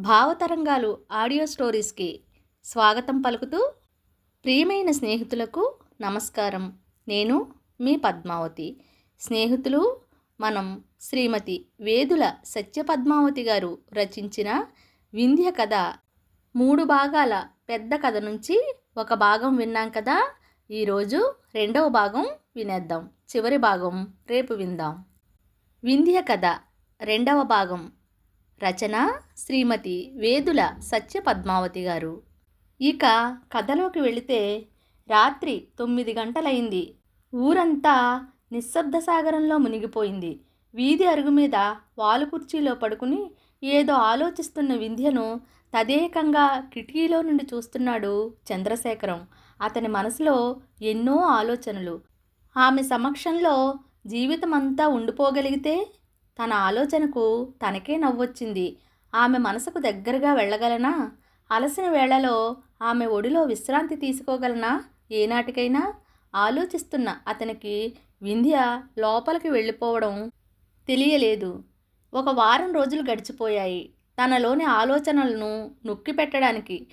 భావతరంగాలు audio స్టోరీస్కి స్వాగతం పలుకుతూ ప్రియమైన స్నేహితులకు నమస్కారం. నేను మీ పద్మావతి. స్నేహితులు మనం శ్రీమతి వేదుల సత్యపద్మావతి గారు రచించిన వింధ్య కథ మూడు భాగాల పెద్ద కథ నుంచి ఒక భాగం విన్నాం కదా? ఈరోజు రెండవ భాగం వినేద్దాం. చివరి భాగం రేపు విందాం. వింధ్య కథ రెండవ భాగం. రచన శ్రీమతి వేదుల సత్య పద్మావతి గారు. ఇక కథలోకి వెళితే రాత్రి తొమ్మిది గంటలైంది. ఊరంతా నిశ్శబ్ద సాగరంలో మునిగిపోయింది. వీధి అరుగు మీద వాలు కుర్చీలో పడుకుని ఏదో ఆలోచిస్తున్న వింధ్యను తదేకంగా కిటికీలో నుండి చూస్తున్నాడు చంద్రశేఖరం. అతని మనసులో ఎన్నో ఆలోచనలు. ఆమె సమక్షంలో జీవితమంతా ఉండిపోగలిగితే తన ఆలోచనకు తనకే నవ్వొచ్చింది. ఆమె మనసుకు దగ్గరగా వెళ్ళగలనా? అలసిన వేళలో ఆమె ఒడిలో విశ్రాంతి తీసుకోగలనా? ఏనాటికైనా? ఆలోచిస్తున్న అతనికి వింధ్య లోపలికి వెళ్ళిపోవడం తెలియలేదు. ఒక వారం రోజులు గడిచిపోయాయి. తనలోని ఆలోచనలను నొక్కి పెట్టడానికి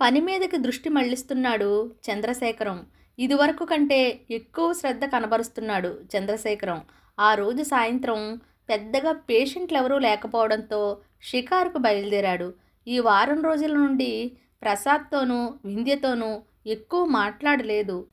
పని మీదకి దృష్టి మళ్ళిస్తున్నాడు చంద్రశేఖరం. ఇదివరకు కంటే ఎక్కువ శ్రద్ధ కనబరుస్తున్నాడు చంద్రశేఖరం. ఆ రోజు సాయంత్రం పెద్దగా పేషెంట్లు ఎవరూ లేకపోవడంతో షికారుకు బయలుదేరాడు. ఈ వారం రోజుల నుండి ప్రసాద్తోనూ వింధ్యతోనూ ఎక్కువ మాట్లాడలేదు.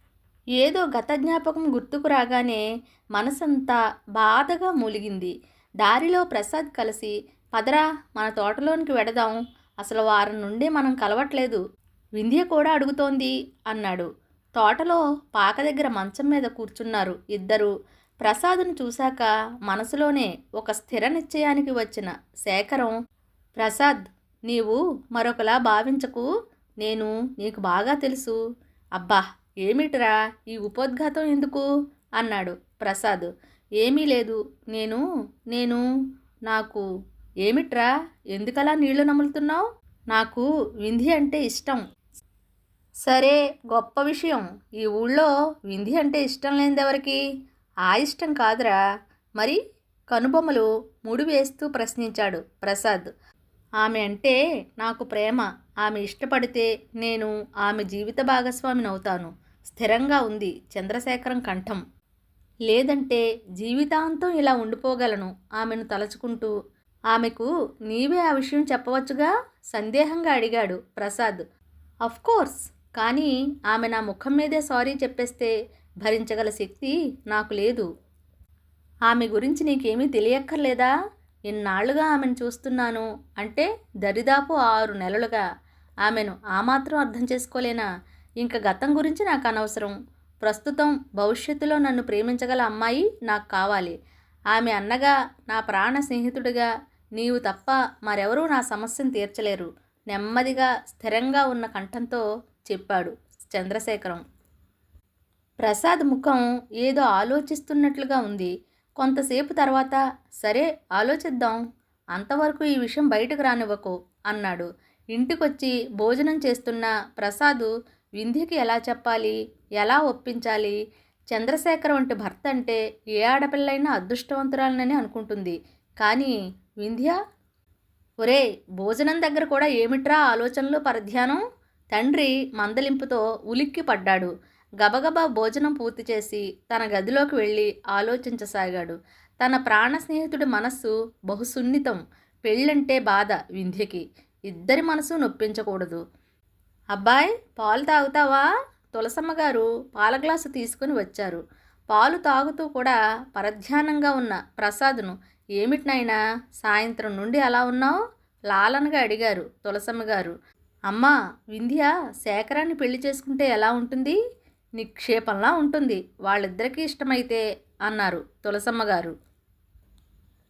ఏదో గత జ్ఞాపకం గుర్తుకు రాగానే మనసంతా బాధగా మూలిగింది. దారిలో ప్రసాద్ కలిసి పదరా మన తోటలోనికి వెడదాం. అసలు వారం నుండే మనం కలవట్లేదు. వింధ్య కూడా అడుగుతోంది అన్నాడు. తోటలో పాక దగ్గర మంచం మీద కూర్చున్నారు ఇద్దరు. ప్రసాద్ను చూశాక మనసులోనే ఒక స్థిర నిశ్చయానికి వచ్చిన శేఖరం ప్రసాద్ నీవు మరొకలా భావించకు. నేను నీకు బాగా తెలుసు. అబ్బా ఏమిటిరా ఈ ఉపోద్ఘాతం ఎందుకు అన్నాడు ప్రసాద్. ఏమీ లేదు. నేను నేను నాకు ఏమిట్రా? ఎందుకలా నీళ్ళు నములుతున్నావు? నాకు వింధి అంటే ఇష్టం. సరే గొప్ప విషయం. ఈ ఊళ్ళో వింధి అంటే ఇష్టం లేనిదెవరికి? ఆ ఇష్టం కాదురా. మరి కనుబొమ్మలు ముడి వేస్తూ ప్రశ్నించాడు ప్రసాద్. ఆమె అంటే నాకు ప్రేమ. ఆమె ఇష్టపడితే నేను ఆమె జీవిత భాగస్వామిని అవుతాను. స్థిరంగా ఉంది చంద్రశేఖరం కంఠం. లేదంటే జీవితాంతం ఇలా ఉండిపోగలను ఆమెను తలుచుకుంటూ. ఆమెకు నీవే ఆ విషయం చెప్పవచ్చుగా? సందేహంగా అడిగాడు ప్రసాద్. కోర్స్. కానీ ఆమె నా ముఖం మీదే సారీ చెప్పేస్తే భరించగల శక్తి నాకు లేదు. ఆమె గురించి నీకేమీ తెలియక్కర్లేదా? ఇన్నాళ్ళుగా ఆమెను చూస్తున్నాను అంటే దరిదాపు ఆరు నెలలుగా ఆమెను ఆ మాత్రం అర్థం చేసుకోలేనా? ఇంక గతం గురించి నాకు అనవసరం. ప్రస్తుతం భవిష్యత్తులో నన్ను ప్రేమించగల అమ్మాయి నాకు కావాలి. ఆమె అన్నగా నా ప్రాణ స్నేహితుడిగా నీవు తప్ప మరెవరూ నా సమస్యను తీర్చలేరు. నెమ్మదిగా స్థిరంగా ఉన్న కంఠంతో చెప్పాడు చంద్రశేఖరం. ప్రసాద్ ముఖం ఏదో ఆలోచిస్తున్నట్లుగా ఉంది. కొంతసేపు తర్వాత సరే ఆలోచిద్దాం. అంతవరకు ఈ విషయం బయటకు రానివ్వకు అన్నాడు. ఇంటికొచ్చి భోజనం చేస్తున్న ప్రసాదు వింధ్యకి ఎలా చెప్పాలి? ఎలా ఒప్పించాలి? చంద్రశేఖర్ వంటి భర్త అంటే ఏ ఆడపిల్లైనా అదృష్టవంతురాలనని అనుకుంటుంది. కానీ వింధ్య? ఒరే భోజనం దగ్గర కూడా ఏమిట్రా ఆలోచనలు పరధ్యానం? తండ్రి మందలింపుతో ఉలిక్కి పడ్డాడు గబగబా భోజనం పూర్తి చేసి తన గదిలోకి వెళ్ళి ఆలోచించసాగాడు. తన ప్రాణ స్నేహితుడి మనస్సు బహుసున్నితం పెళ్ళంటే బాధ వింధ్యకి. ఇద్దరి మనసు నొప్పించకూడదు. అబ్బాయి పాలు తాగుతావా? తులసమ్మ గారు పాల గ్లాసు తీసుకుని వచ్చారు. పాలు తాగుతూ కూడా పరధ్యానంగా ఉన్న ప్రసాద్ను ఏమిటినైనా సాయంత్రం నుండి అలా ఉన్నావు? లాలనగా అడిగారు తులసమ్మ గారు. అమ్మా వింధ్య శేఖరాన్ని పెళ్ళి చేసుకుంటే ఎలా ఉంటుంది? నిక్షేపంలా ఉంటుంది. వాళ్ళిద్దరికీ ఇష్టమైతే అన్నారు తులసమ్మ గారు.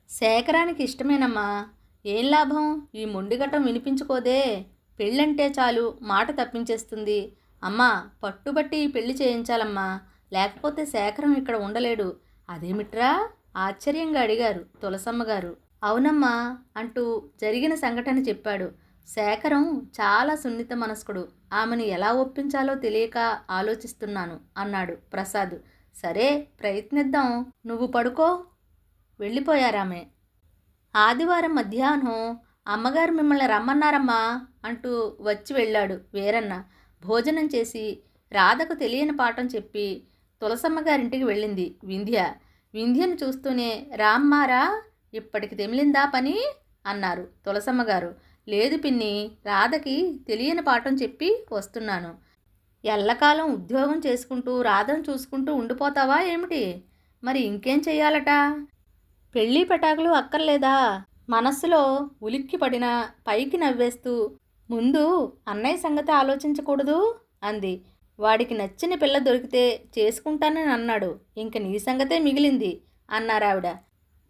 శేఖరానికి ఇష్టమేనమ్మా. ఏం లాభం? ఈ మొండిగటం వినిపించుకోదే. పెళ్ళంటే చాలు మాట తప్పించేస్తుంది. అమ్మా పట్టుబట్టి పెళ్ళి చేయించాలమ్మా. లేకపోతే శేఖరం ఇక్కడ ఉండలేడు. అదేమిట్రా? ఆశ్చర్యంగా అడిగారు తులసమ్మ గారు. అవునమ్మా అంటూ జరిగిన సంఘటన చెప్పాడు. శేఖరం చాలా సున్నిత మనస్కుడు. ఆమెను ఎలా ఒప్పించాలో తెలియక ఆలోచిస్తున్నాను అన్నాడు ప్రసాద్. సరే ప్రయత్నిద్దాం. నువ్వు పడుకో. వెళ్ళిపోయారామె. ఆదివారం మధ్యాహ్నం అమ్మగారు మిమ్మల్ని రమ్మన్నారమ్మా అంటూ వచ్చి వెళ్ళాడు వీరన్న. భోజనం చేసి రాధకు తెలియని పాఠం చెప్పి తులసమ్మ గారింటికి వెళ్ళింది వింధ్య. వింధ్యను చూస్తూనే రామ్మారా ఇప్పటికి తెమిలిందా పని? అన్నారు తులసమ్మ గారు లేదు పిన్ని రాధకి తెలియని పాఠం చెప్పి వస్తున్నాను. ఎల్లకాలం ఉద్యోగం చేసుకుంటూ రాధను చూసుకుంటూ ఉండిపోతావా ఏమిటి? మరి ఇంకేం చెయ్యాలట? పెళ్ళి పెటాకులు అక్కర్లేదా? మనస్సులో ఉలిక్కి పడిన పైకి నవ్వేస్తూ ముందు అన్నయ్య సంగతి ఆలోచించకూడదు? అంది. వాడికి నచ్చిన పిల్ల దొరికితే చేసుకుంటానని అన్నాడు. ఇంక నీ సంగతే మిగిలింది అన్నారావిడ.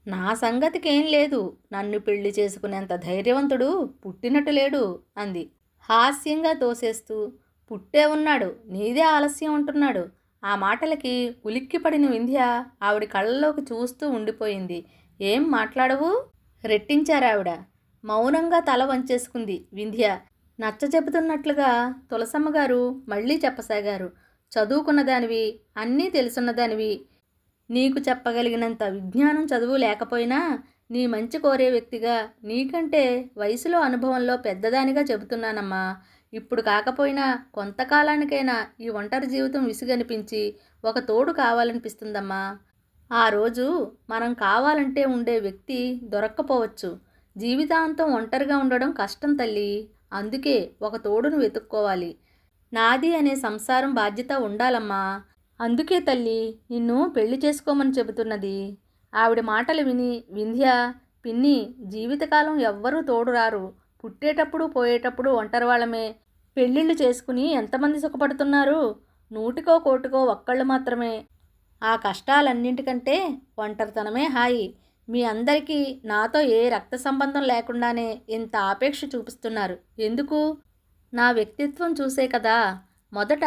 నా సంగతికేం లేదు. నన్ను పెళ్ళి చేసుకునేంత ధైర్యవంతుడు పుట్టినట్టు లేడు అంది. హాస్యంగా తోసేస్తూ పుట్టే ఉన్నాడు. నీదే ఆలస్యం ఉంటున్నాడు ఆ మాటలకి ఉలిక్కిపడిన వింధ్య ఆవిడ కళ్ళలోకి చూస్తూ ఉండిపోయింది. ఏం మాట్లాడవు రెట్టించారావిడ మౌనంగా తల వంచేసుకుంది వింధ్య. నచ్చ చెబుతున్నట్లుగా తులసమ్మ గారు మళ్ళీ చెప్పసాగారు. చదువుకున్నదానివి అన్నీ తెలుసున్నదానివి నీకు చెప్పగలిగినంత విజ్ఞానం చదువు లేకపోయినా నీ మంచి కోరే వ్యక్తిగా నీకంటే వయసులో అనుభవంలో పెద్దదానిగా చెబుతున్నానమ్మా. ఇప్పుడు కాకపోయినా కొంతకాలానికైనా ఈ ఒంటరి జీవితం విసుగనిపించి ఒక తోడు కావాలనిపిస్తుందమ్మా. ఆ రోజు మనం కావాలంటే ఉండే వ్యక్తి దొరక్కపోవచ్చు. జీవితాంతం ఒంటరిగా ఉండడం కష్టం తల్లి. అందుకే ఒక తోడును వెతుక్కోవాలి. నాది అనే సంసారం బాధ్యత ఉండాలమ్మా. అందుకే తల్లి నిన్ను పెళ్ళి చేసుకోమని చెబుతున్నది. ఆవిడ మాటలు విని వింధ్య పిన్ని జీవితకాలం ఎవ్వరూ తోడురారు. పుట్టేటప్పుడు పోయేటప్పుడు ఒంటరి వాళ్ళమే పెళ్ళిళ్ళు చేసుకుని ఎంతమంది సుఖపడుతున్నారు? నూటికో కోటికో ఒక్కళ్ళు మాత్రమే. ఆ కష్టాలన్నింటికంటే ఒంటరితనమే హాయి. మీ అందరికీ నాతో ఏ రక్త సంబంధం లేకుండానే ఇంత ఆపేక్ష చూపిస్తున్నారు. ఎందుకు? నా వ్యక్తిత్వం చూసే కదా. మొదట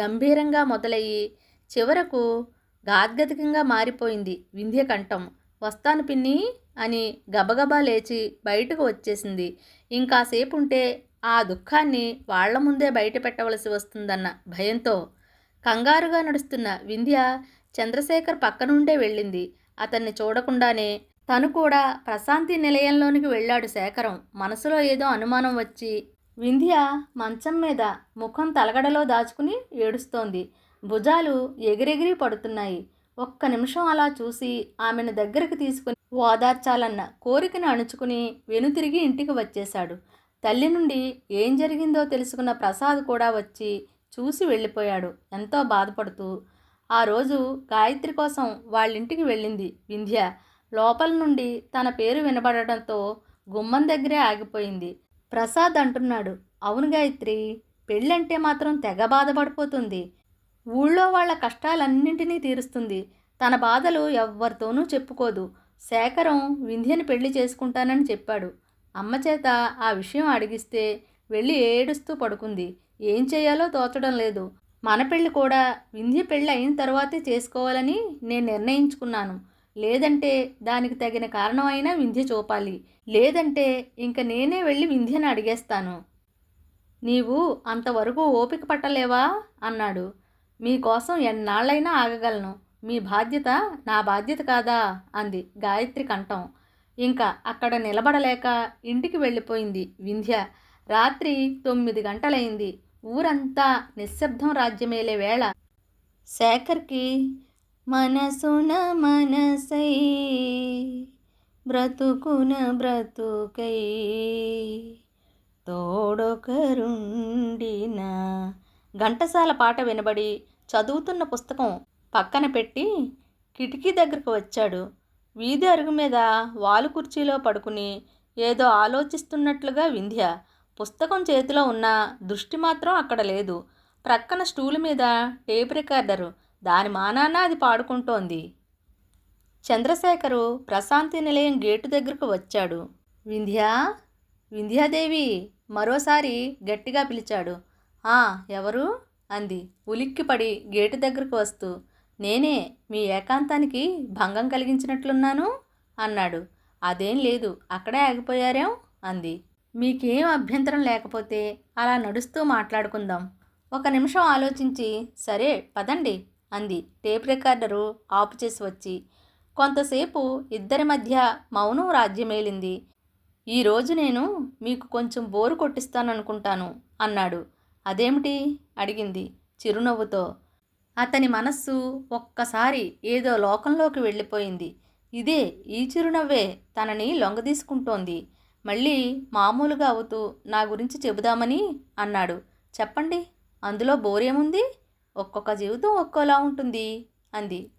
గంభీరంగా మొదలయ్యి చివరకు గాద్గతికంగా మారిపోయింది వింధ్య కంఠం. వస్తాను పిన్ని అని గబగబా లేచి బయటకు వచ్చేసింది. ఇంకాసేపు ఉంటే ఆ దుఃఖాన్ని వాళ్ళ ముందే బయట పెట్టవలసి వస్తుందన్న భయంతో కంగారుగా నడుస్తున్న వింధ్య చంద్రశేఖర్ పక్కనుండే వెళ్ళింది. అతన్ని చూడకుండానే తను కూడా ప్రశాంతి నిలయంలోనికి వెళ్ళాడు శేఖరం. మనసులో ఏదో అనుమానం వచ్చి వింధ్య మంచం మీద ముఖం తలగడలో దాచుకుని ఏడుస్తోంది. భుజాలు ఎగిరెగిరి పడుతున్నాయి. ఒక్క నిమిషం అలా చూసి ఆమెను దగ్గరకు తీసుకుని ఓదార్చాలన్న కోరికను అణుచుకుని వెనుతిరిగి ఇంటికి వచ్చేశాడు. తల్లి నుండి ఏం జరిగిందో తెలుసుకున్న ప్రసాద్ కూడా వచ్చి చూసి వెళ్ళిపోయాడు. ఎంతో బాధపడుతూ ఆ రోజు గాయత్రి కోసం వాళ్ళింటికి వెళ్ళింది వింధ్య. లోపల నుండి తన పేరు వినబడటంతో గుమ్మం దగ్గరే ఆగిపోయింది. ప్రసాద్ అంటున్నాడు అవును గాయత్రి పెళ్ళంటే మాత్రం తెగ బాధపడిపోతుంది. ఊళ్ళో వాళ్ళ కష్టాలన్నింటినీ తీరుస్తుంది. తన బాధలు ఎవ్వరితోనూ చెప్పుకోదు. శేఖరం వింధ్యని పెళ్ళి చేసుకుంటానని చెప్పాడు. అమ్మ చేత ఆ విషయం అడిగిస్తే వెళ్ళి ఏడుస్తూ పడుకుంది. ఏం చేయాలో తోచడం లేదు. మన పెళ్ళి కూడా వింధ్య పెళ్ళి అయిన తర్వాతే చేసుకోవాలని నేను నిర్ణయించుకున్నాను. లేదంటే దానికి తగిన కారణం అయినా వింధ్య చూపాలి. లేదంటే ఇంక నేనే వెళ్ళి వింధ్యను అడిగేస్తాను. నీవు అంతవరకు ఓపిక పట్టలేవా? అన్నాడు. మీకోసం ఎన్నాళ్ళైనా ఆగగలను. మీ బాధ్యత నా బాధ్యత కాదా? అంది గాయత్రి కంఠం. ఇంకా అక్కడ నిలబడలేక ఇంటికి వెళ్ళిపోయింది వింధ్య. రాత్రి తొమ్మిది గంటలైంది. ఊరంతా నిశ్శబ్దం రాజ్యమేలే వేళ. శేఖర్కి మనసున మనసై బ్రతుకున బ్రతుకై తోడొకరుండిన. ఘంటసాల పాట వినబడి చదువుతున్న పుస్తకం పక్కన పెట్టి కిటికీ దగ్గరకు వచ్చాడు. వీధి అరుగు మీద వాలు కుర్చీలో పడుకుని ఏదో ఆలోచిస్తున్నట్లుగా వింధ్య. పుస్తకం చేతిలో ఉన్న దృష్టి మాత్రం అక్కడ లేదు. ప్రక్కన స్టూల్ మీద టేప్ రికార్డరు. దాని మానాన అది పాడుకుంటోంది. చంద్రశేఖరు ప్రశాంతి నిలయం గేటు దగ్గరకు వచ్చాడు. వింధ్యా? వింధ్యాదేవి? మరోసారి గట్టిగా పిలిచాడు. ఆ ఎవరు? అంది. ఉలిక్కిపడి గేటు దగ్గరకు వస్తూ నేనే మీ ఏకాంతానికి భంగం కలిగించినట్లున్నాను? అన్నాడు. అదేం లేదు అక్కడే ఆగిపోయారేం? అంది. మీకేం అభ్యంతరం లేకపోతే అలా నడుస్తూ మాట్లాడుకుందాం. ఒక నిమిషం ఆలోచించి సరే పదండి అంది. టేప్ రికార్డరు ఆపు చేసి వచ్చి కొంతసేపు ఇద్దరి మధ్య మౌనం రాజ్యమేలింది. ఈరోజు నేను మీకు కొంచెం బోరు కొట్టిస్తాననుకుంటాను అన్నాడు. అదేమిటి? అడిగింది చిరునవ్వుతో. అతని మనస్సు ఒక్కసారి ఏదో లోకంలోకి వెళ్ళిపోయింది. ఇదే ఈ చిరునవ్వే తనని లొంగదీసుకుంటోంది. మళ్ళీ మామూలుగా అవుతూ నా గురించి చెబుదామని అన్నాడు. చెప్పండి అందులో బోరేముంది? ఒక్కొక్క జీవితం ఒక్కోలా ఉంటుంది అంది.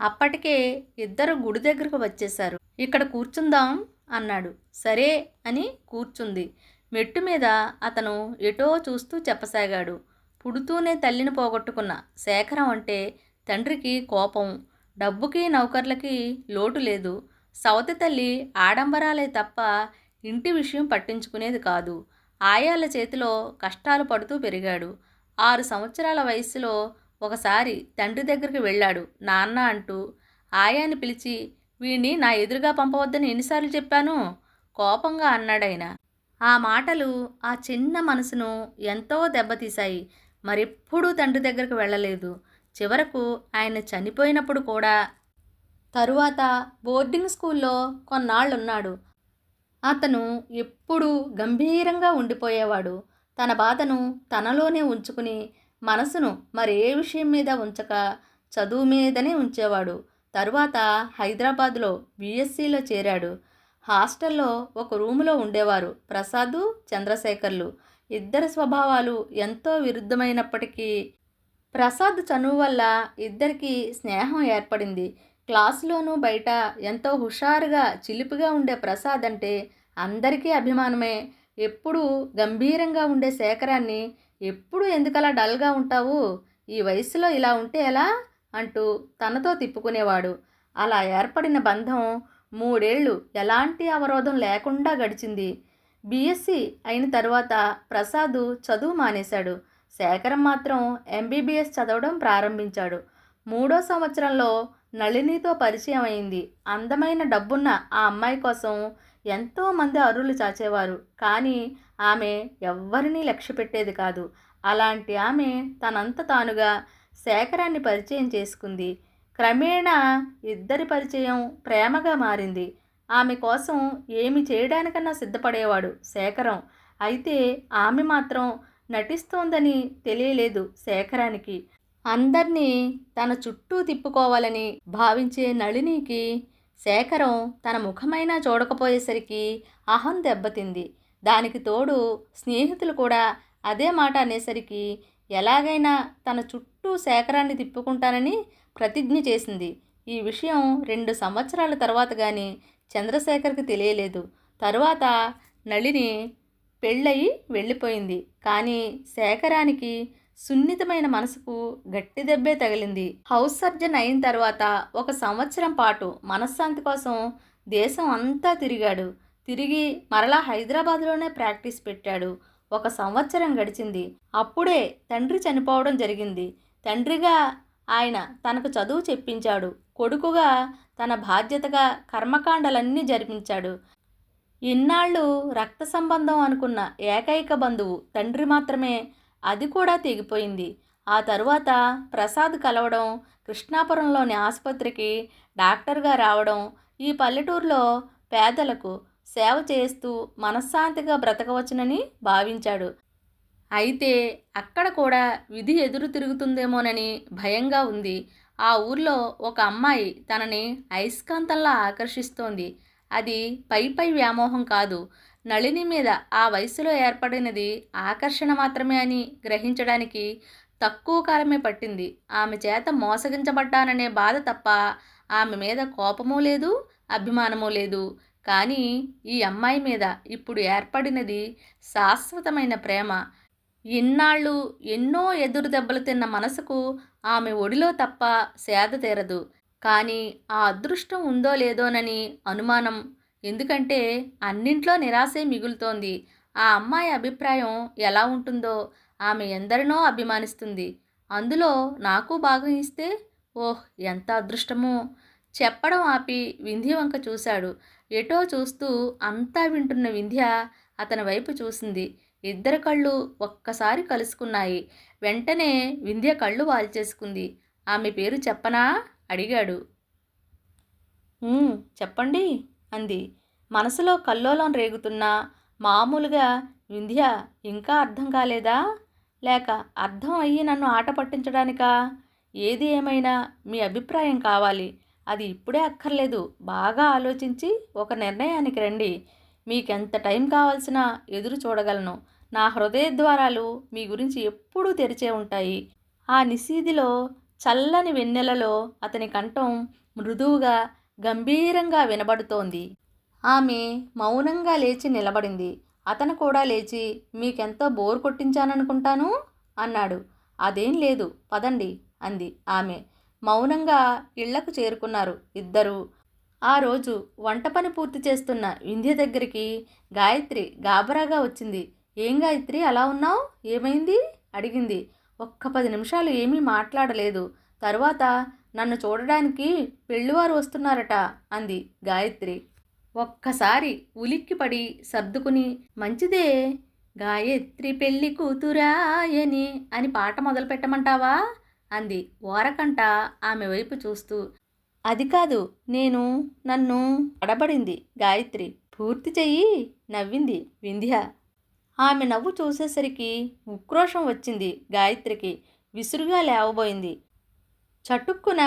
అప్పటికే ఇద్దరు గుడి దగ్గరకు వచ్చేశారు. ఇక్కడ కూర్చుందాం అన్నాడు. సరే అని కూర్చుంది. మెట్టు మీద అతను ఎటో చూస్తూ చెప్పసాగాడు. పుడుతూనే తల్లిని పోగొట్టుకున్న శేఖరం అంటే తండ్రికి కోపం. డబ్బుకి నౌకర్లకి లోటు లేదు. సవతి తల్లి ఆడంబరాలే తప్ప ఇంటి విషయం పట్టించుకునేది కాదు. ఆయాల చేతిలో కష్టాలు పడుతూ పెరిగాడు. ఆరు సంవత్సరాల వయసులో ఒకసారి తండ్రి దగ్గరికి వెళ్ళాడు. నాన్న అంటూ ఆయాని పిలిచి వీణ్ణి నా ఎదురుగా పంపవద్దని ఎన్నిసార్లు చెప్పాను? కోపంగా అన్నాడైనా ఆ మాటలు ఆ చిన్న మనసును ఎంతో దెబ్బతీశాయి. మరెప్పుడూ తండ్రి దగ్గరకు వెళ్ళలేదు. చివరకు ఆయన చనిపోయినప్పుడు కూడా తరువాత బోర్డింగ్ స్కూల్లో కొన్నాళ్ళున్నాడు. అతను ఎప్పుడూ గంభీరంగా ఉండిపోయేవాడు. తన బాధను తనలోనే ఉంచుకుని మనసును మరే విషయం మీద ఉంచక చదువు మీదనే ఉంచేవాడు. తరువాత హైదరాబాద్లో బీఎస్సీలో చేరాడు. హాస్టల్లో ఒక రూములో ఉండేవారు ప్రసాదు చంద్రశేఖర్లు. ఇద్దరి స్వభావాలు ఎంతో విరుద్ధమైనప్పటికీ ప్రసాద్ చనువు వల్ల ఇద్దరికి స్నేహం ఏర్పడింది. క్లాసులోనూ బయట ఎంతో హుషారుగా చిలిపిగా ఉండే ప్రసాద్ అంటే అందరికీ అభిమానమే. ఎప్పుడూ గంభీరంగా ఉండే శేఖరాన్ని ఎప్పుడు ఎందుకలా డల్గా ఉంటావు? ఈ వయసులో ఇలా ఉంటే ఎలా? అంటూ తనతో తిప్పుకునేవాడు. అలా ఏర్పడిన బంధం మూడేళ్ళు ఎలాంటి అవరోధం లేకుండా గడిచింది. బీఎస్సీ అయిన తర్వాత ప్రసాద్ చదువు మానేశాడు. శేఖరం మాత్రం ఎంబీబీఎస్ చదవడం ప్రారంభించాడు. మూడో సంవత్సరంలో నళినితో పరిచయం అయింది. అందమైన డబ్బున్న ఆ అమ్మాయి కోసం ఎంతోమంది అరులు చాచేవారు. కానీ ఆమె ఎవ్వరినీ లక్ష్య పెట్టేది కాదు. అలాంటి ఆమె తనంత తానుగా శేఖరాన్ని పరిచయం చేసుకుంది. క్రమేణా ఇద్దరి పరిచయం ప్రేమగా మారింది. ఆమె కోసం ఏమి చేయడానికన్నా సిద్ధపడేవాడు శేఖరం. అయితే ఆమె మాత్రం నటిస్తోందని తెలియలేదు శేఖరానికి. అందర్నీ తన చుట్టూ తిప్పుకోవాలని భావించే నళినికి శేఖరం తన ముఖమైనా చూడకపోయేసరికి అహం దెబ్బతింది. దానికి తోడు స్నేహితులు కూడా అదే మాట అనేసరికి ఎలాగైనా తన చుట్టూ శేఖరాన్ని తిప్పుకుంటానని ప్రతిజ్ఞ చేసింది. ఈ విషయం రెండు సంవత్సరాల తర్వాత కానీ చంద్రశేఖర్కి తెలియలేదు. తరువాత నళిని పెళ్ళయి వెళ్ళిపోయింది. కానీ శేఖరానికి సున్నితమైన మనసుకు గట్టి దెబ్బే తగిలింది. హౌస్ సర్జన్ అయిన తర్వాత ఒక సంవత్సరం పాటు మనశ్శాంతి కోసం దేశం అంతా తిరిగాడు. తిరిగి మరలా హైదరాబాద్లోనే ప్రాక్టీస్ పెట్టాడు. ఒక సంవత్సరం గడిచింది. అప్పుడే తండ్రి చనిపోవడం జరిగింది. తండ్రిగా ఆయన తనకు చదువు చెప్పించాడు. కొడుకుగా తన బాధ్యతగా కర్మకాండలన్నీ జరిపించాడు. ఇన్నాళ్ళు రక్త సంబంధం అనుకున్న ఏకైక బంధువు తండ్రి మాత్రమే. అది కూడా తెగిపోయింది. ఆ తరువాత ప్రసాద్ కలవడం కృష్ణాపురంలోని ఆసుపత్రికి డాక్టర్గా రావడం ఈ పల్లెటూరులో పేదలకు సేవ చేస్తూ మనశ్శాంతిగా బ్రతకవచ్చునని భావించాడు. అయితే అక్కడ కూడా విధి ఎదురు తిరుగుతుందేమోనని భయంగా ఉంది. ఆ ఊర్లో ఒక అమ్మాయి తనని అయస్కాంతంలా ఆకర్షిస్తోంది. అది పై పై వ్యామోహం కాదు. నళిని మీద ఆ వయసులో ఏర్పడినది ఆకర్షణ మాత్రమే అని గ్రహించడానికి తక్కువ కాలమే పట్టింది. ఆమె చేత మోసగించబడ్డాననే బాధ తప్ప ఆమె మీద కోపమూ లేదు అభిమానమూ లేదు. కానీ ఈ అమ్మాయి మీద ఇప్పుడు ఏర్పడినది శాశ్వతమైన ప్రేమ. ఇన్నాళ్ళు ఎన్నో ఎదురు దెబ్బలు తిన్న మనసుకు ఆమె ఒడిలో తప్ప సేద తీరదు. కానీ ఆ అదృష్టం ఉందో లేదోనని అనుమానం. ఎందుకంటే అన్నింట్లో నిరాశే మిగులుతోంది. ఆ అమ్మాయి అభిప్రాయం ఎలా ఉంటుందో ఆమె ఎందరినో అభిమానిస్తుంది. అందులో నాకు భాగం ఇస్తే ఓహ్ ఎంత అదృష్టమో! చెప్పడం ఆపి వింధ్య వంక చూశాడు. ఎటో చూస్తూ అంతా వింటున్న వింధ్య అతని వైపు చూసింది. ఇద్దరు కళ్ళు ఒక్కసారి కలుసుకున్నాయి. వెంటనే వింధ్య కళ్ళు వాల్చేసుకుంది. ఆమె పేరు చెప్పనా? అడిగాడు. చెప్పండి అంది. మనసులో కల్లోలం రేగుతున్న మామూలుగా వింధ్య ఇంకా అర్థం కాలేదా? లేక అర్థం అయ్యి నన్ను ఆట పట్టించడానికా? ఏది ఏమైనా మీ అభిప్రాయం కావాలి. అది ఇప్పుడే అక్కర్లేదు. బాగా ఆలోచించి ఒక నిర్ణయానికి రండి. మీకెంత టైం కావాల్సిన ఎదురు చూడగలను. నా హృదయ ద్వారాలు మీ గురించి ఎప్పుడూ తెరిచే ఉంటాయి. ఆ నిశీదిలో చల్లని వెన్నెలలో అతని కంఠం మృదువుగా గంభీరంగా వినబడుతోంది. ఆమె మౌనంగా లేచి నిలబడింది. అతను కూడా లేచి మీకెంతో బోర్ కొట్టించాననుకుంటాను? అన్నాడు. అదేం లేదు పదండి అంది ఆమె. మౌనంగా ఇళ్ళకు చేరుకున్నారు ఇద్దరు. ఆ రోజు వంట పని పూర్తి చేస్తున్న వింధ్య దగ్గరికి గాయత్రి గాబరాగా వచ్చింది. ఏం గాయత్రి అలా ఉన్నావు? ఏమైంది? అడిగింది. ఒక్క పది నిమిషాలు ఏమీ మాట్లాడలేదు. తరువాత నన్ను చూడడానికి పెళ్ళివారు వస్తున్నారట అంది గాయత్రి. ఒక్కసారి ఉలిక్కిపడి సర్దుకుని మంచిదే గాయత్రి పెళ్ళి కూతురాయని అని పాట మొదలు పెట్టమంటావా అంది. ఓరకంట ఆమె వైపు చూస్తూ అది కాదు నేను నన్ను అడబడింది గాయత్రి పూర్తి చెయ్యి నవ్వింది. వింధ్య ఆమె నవ్వు చూసేసరికి ఉక్రోషం వచ్చింది గాయత్రికి. విసురుగా లేవబోయింది. చటుక్కున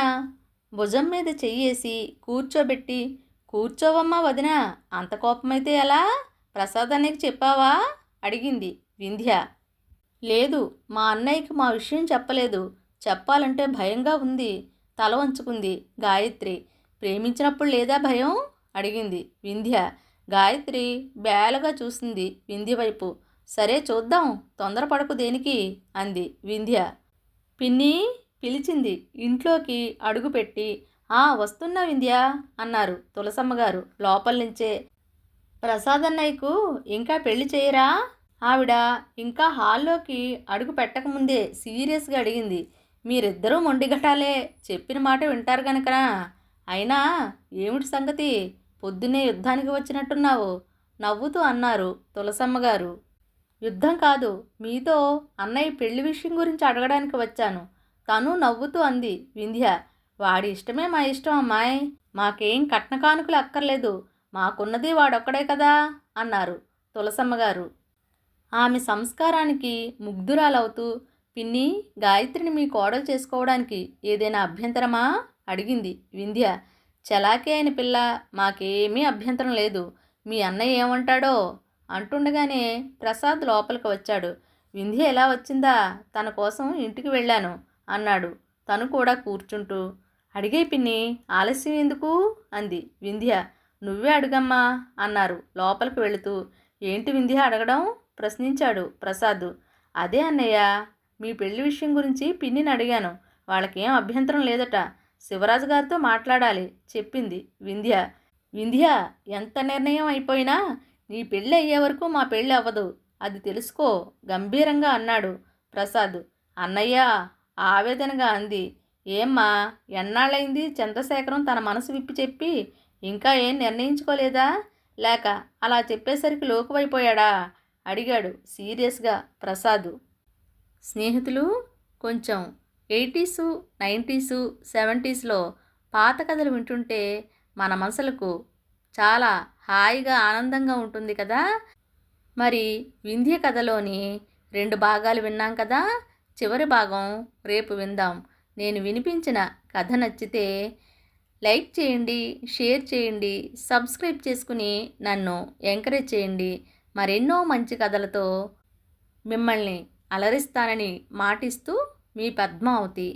భుజం మీద చెయ్యేసి కూర్చోబెట్టి కూర్చోవమ్మా వదినా అంత కోపమైతే ఎలా? ప్రసాదానికి చెప్పావా? అడిగింది వింధ్య. లేదు మా అన్నయ్యకి మా విషయం చెప్పలేదు. చెప్పాలంటే భయంగా ఉంది. తల వంచుకుంది. గాయత్రి ప్రేమించినప్పుడు లేదా భయం? అడిగింది. వింధ్య గాయత్రి బేలగా చూసింది వింధ్య వైపు. సరే చూద్దాం తొందరపడకు దేనికి? అంది వింధ్య. పిన్ని పిలిచింది. ఇంట్లోకి అడుగుపెట్టి ఆ వస్తున్నా వింధ్య అన్నారు తులసమ్మ గారు లోపల నుంచే ప్రసాదన్నయ్యకు ఇంకా పెళ్ళి చేయరా? ఆవిడ ఇంకా హాల్లోకి అడుగు పెట్టకముందే సీరియస్గా అడిగింది. మీరిద్దరూ మొండిగటాలే చెప్పిన మాట వింటారు గనకనా అయినా ఏమిటి సంగతి? పొద్దున్నే యుద్ధానికి వచ్చినట్టున్నావు నవ్వుతూ అన్నారు తులసమ్మగారు. యుద్ధం కాదు మీతో అన్నయ్య పెళ్ళి విషయం గురించి అడగడానికి వచ్చాను. తను నవ్వుతూ అంది వింధ్య వాడి ఇష్టమే మా ఇష్టం అమ్మాయి. మాకేం కట్న కానుకలు అక్కర్లేదు మాకున్నది వాడొక్కడే కదా అన్నారు తులసమ్మగారు. ఆమె సంస్కారానికి ముగ్ధురాలవుతూ పిన్ని గాయత్రిని మీ కోడలు చేసుకోవడానికి ఏదైనా అభ్యంతరమా? అడిగింది వింధ్య. చలాకే అయిన పిల్ల మాకేమీ అభ్యంతరం లేదు. మీ అన్నయ్య ఏమంటాడో? అంటుండగానే ప్రసాద్ లోపలికి వచ్చాడు. వింధ్య ఎలా వచ్చిందా? తన కోసం ఇంటికి వెళ్ళాను అన్నాడు. తను కూడా కూర్చుంటూ. అడిగే పిన్ని ఆలస్యం ఎందుకు? అంది వింధ్య. నువ్వే అడుగమ్మా అన్నారు లోపలికి వెళుతూ. ఏంటి వింధ్య అడగడం? ప్రశ్నించాడు ప్రసాద్. అదే అన్నయ్య మీ పెళ్ళి విషయం గురించి పిన్నిని అడిగాను. వాళ్ళకేం అభ్యంతరం లేదట. శివరాజు గారితో మాట్లాడాలి చెప్పింది వింధ్య. వింధ్య ఎంత నిర్ణయం అయిపోయినా నీ పెళ్ళి అయ్యే వరకు మా పెళ్ళి అవ్వదు. అది తెలుసుకో గంభీరంగా అన్నాడు ప్రసాద్. అన్నయ్య ఆవేదనగా అంది. ఏమ్మా ఎన్నాళ్ళైంది చంద్రశేఖరం తన మనసు విప్పి చెప్పి ఇంకా ఏం నిర్ణయించుకోలేదా? లేక అలా చెప్పేసరికి లోకువైపోయాడా? అడిగాడు సీరియస్గా ప్రసాద్. స్నేహితులు కొంచెం ఎయిటీసు నైంటీసు సెవెంటీస్లో పాత కథలు వింటుంటే మన మనసులకు చాలా హాయిగా ఆనందంగా ఉంటుంది కదా? మరి వింధ్య కథలోని రెండు భాగాలు విన్నాం కదా? చివరి భాగం రేపు విందాం. నేను వినిపించిన కథ నచ్చితే లైక్ చేయండి షేర్ చేయండి సబ్స్క్రైబ్ చేసుకుని నన్ను ఎంకరేజ్ చేయండి. మరెన్నో మంచి కథలతో మిమ్మల్ని అలరిస్తానని మాటిస్తూ మీ పద్మావతి